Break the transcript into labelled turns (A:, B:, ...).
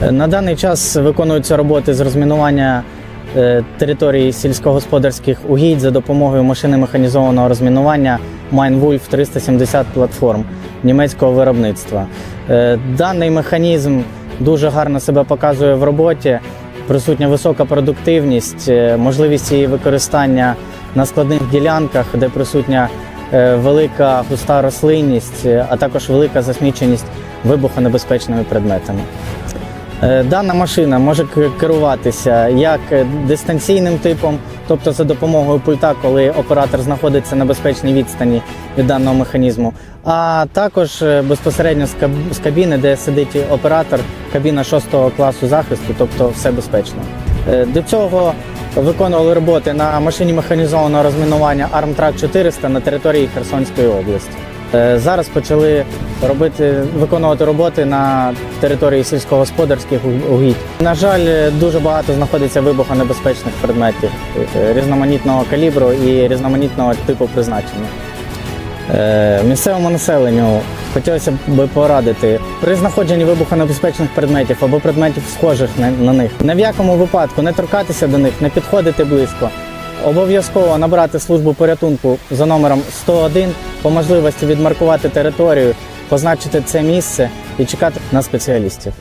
A: На даний час виконуються роботи з розмінування е, території сільськогосподарських угідь за допомогою машини механізованого розмінування Майнвульф 370 платформ німецького виробництва. Е, Даний механізм дуже гарно себе показує в роботі. Присутня висока продуктивність, е, можливість її використання на складних ділянках, де присутня велика густа рослинність, а також велика засміченість вибухонебезпечними предметами. Е, Дана машина може керуватися як е, дистанційним типом, тобто за допомогою пульта, коли оператор знаходиться на безпечній відстані від даного механізму, а також е, безпосередньо з кабіни, де сидить оператор, кабіна 6 класу захисту, тобто все безпечно. До цього виконували роботи на машині механізованого розмінування Armtrack 400 на території Херсонської області. Е, Зараз почали робити виконувати роботи на території сільськогосподарських угідь. На жаль, дуже багато знаходиться вибухонебезпечних предметів е, різноманітного калібру і різноманітного типу призначення. Е, Місцевому населенню хотілося б порадити при знаходженні вибухонебезпечних предметів або предметів схожих на, на них. Ні в якому випадку не торкатися до них, не підходити близько. Обов'язково набрати службу порятунку за номером 101, по можливості відмаркувати територію, позначити це місце і чекати на спеціалістів.